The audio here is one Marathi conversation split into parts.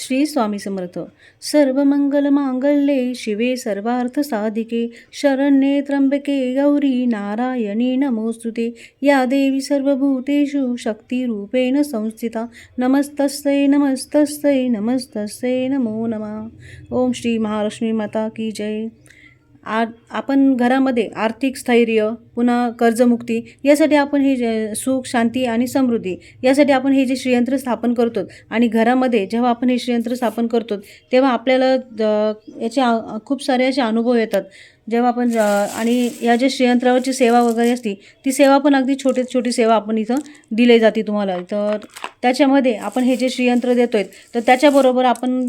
श्री स्वामी समर्थ. सर्व मंगल मांगल्ये शिवे सर्वार्थ साधिके शरण्ये त्र्यंबके गौरी नारायणी नमोस्तुते. या देवी सर्वभूतेषु शक्तिरूपेण संस्थिता. नमस्तस्यै नमस्तस्यै नमस्तस्यै नमो नमः. ओम श्री महालक्ष्मी माता की जय. आ आपण घरामध्ये आर्थिक स्थैर्य पुन्हा कर्जमुक्ती यासाठी आपण हे जे सुख शांती आणि समृद्धी यासाठी आपण हे जे श्रीयंत्र स्थापन करतो आणि घरामध्ये जेव्हा आपण हे श्रीयंत्र स्थापन करतो तेव्हा आपल्याला द- याचे खूप सारे असे अनुभव येतात. जेव्हा आपण ज- आणि या ज्या श्रीयंत्रावरची सेवा वगैरे असती ती सेवा पण अगदी छोटी छोटी सेवा आपण इथं दिली जाते तुम्हाला. तर त्याच्यामध्ये आपण हे जे श्रीयंत्र देतोय तर त्याच्याबरोबर आपण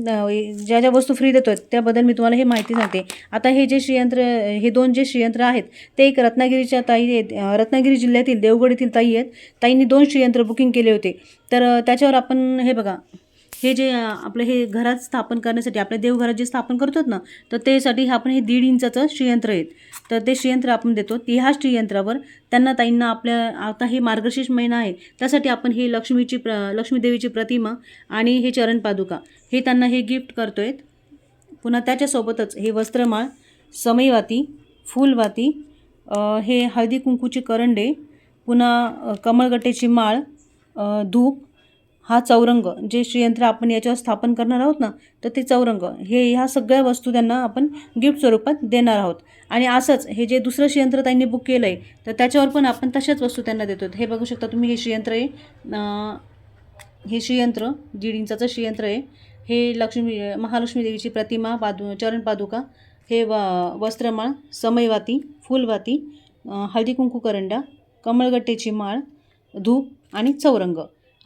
ज्या ज्या वस्तू फ्री देतो आहेत त्याबद्दल मी तुम्हाला हे माहिती सांगते. आता हे जे श्रीयंत्र हे दोन जे श्रीयंत्र आहेत ते एक रत्नागिरीच्या ताई आहेत रत्नागिरी जिल्ह्यातील देवगड येथील ताई आहेत. ताईंनी दोन श्रीयंत्र बुकिंग केले होते. तर त्याच्यावर आपण हे बघा हे जे आपलं हे घरात स्थापन करण्यासाठी आपल्या देवघरात जे स्थापन करतो ना तर त्यासाठी आपण हे दीड इंचाचं श्रीयंत्र आहेत. तर ते श्रीयंत्र आपण देतो. ती ह्या श्रीयंत्रावर त्यांना ताईंना आपल्या आता हे मार्गशीर्ष महिना आहे. त्यासाठी आपण हे लक्ष्मीची प्र लक्ष्मीदेवीची प्रतिमा आणि हे चरण पादुका हे त्यांना हे गिफ्ट करतो आहेत पुन्हा त्याच्यासोबतच हे वस्त्रमाळ समईवाती फुलवाती हे हळदी कुंकूचे करंडे पुन्हा अ, कमळगट्टेची माळ धूप हा चौरंग जे श्रीयंत्र आपण याच्यावर स्थापन करणार आहोत ना तर ते चौरंग हे ह्या सगळ्या वस्तू त्यांना आपण गिफ्ट स्वरूपात देणार आहोत. आणि असंच हे जे दुसरं श्रीयंत्र त्यांनी बुक केलं आहे तर त्याच्यावर पण आपण तशाच वस्तू त्यांना देतो. हे बघू शकता तुम्ही हे श्रीयंत्र आहे. हे श्रीयंत्र दीड इंचाचं श्रीयंत्र आहे. हे लक्ष्मी महालक्ष्मी देवीची प्रतिमा पादु चरण पादुका हे व वस्त्रमाळ समयवाती फुलवाती हळदी कुंकू करंडा कमळगट्टेची माळ धूप आणि चौरंग.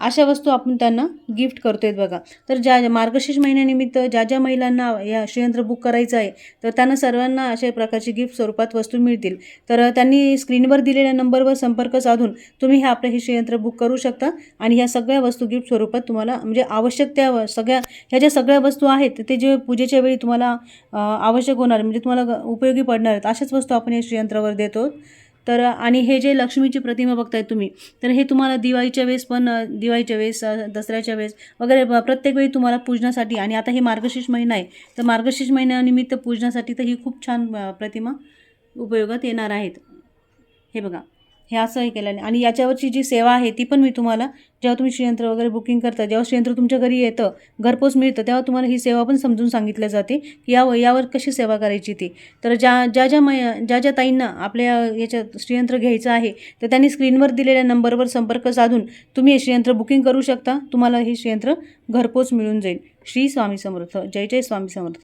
अशा वस्तू आपण त्यांना गिफ्ट करतोय बघा. तर ज्या मार्गशीर्ष महिन्यानिमित्त ज्या ज्या महिलांना या श्रीयंत्र बुक करायचं आहे तर त्यांना सर्वांना अशा प्रकारची गिफ्ट स्वरूपात वस्तू मिळतील. तर त्यांनी स्क्रीनवर दिलेल्या नंबरवर संपर्क साधून तुम्ही हे आपलं हे श्रीयंत्र बुक करू शकता आणि ह्या सगळ्या वस्तू गिफ्ट स्वरूपात तुम्हाला म्हणजे आवश्यक त्या सगळ्या ह्या ज्या सगळ्या वस्तू आहेत ते जे पूजेच्या वेळी तुम्हाला आवश्यक होणार म्हणजे तुम्हाला उपयोगी पडणार आहेत अशाच वस्तू आपण या श्रीयंत्रावर देतो. तर आणि हे जे लक्ष्मीची प्रतिमा बघताय तुम्ही तर हे तुम्हाला दिवाळीच्या वेळेस पण दिवाळीच्या वेळेस दसऱ्याच्या वेळेस वगैरे प्रत्येक वेळी तुम्हाला पूजनासाठी आणि आता हे मार्गशीर्ष महिना आहे तर मार्गशीर्ष महिन्यानिमित्त पूजनासाठी तर ही खूप छान प्रतिमा उपयोगात येणार आहेत. हे बघा. हे असं हे केल्याने आणि याच्यावरची जी सेवा आहे ती पण मी तुम्हाला जेव्हा तुम्ही श्रीयंत्र वगैरे बुकिंग करता जेव्हा श्रीयंत्र तुमच्या घरी येतं घरपोच मिळतं तेव्हा तुम्हाला ही सेवा पण समजून सांगितल्या जाते की या यावर कशी सेवा करायची ती. तर ज्या ज्या ज्या मै ज्या ज्या ताईंना आपल्या याच्यात श्रीयंत्र घ्यायचं आहे तर त्यांनी स्क्रीनवर दिलेल्या नंबरवर संपर्क साधून तुम्ही हे श्रीयंत्र बुकिंग करू शकता. तुम्हाला हे श्रीयंत्र घरपोच मिळून जाईल. श्री स्वामी समर्थ. जय जय स्वामी समर्थ.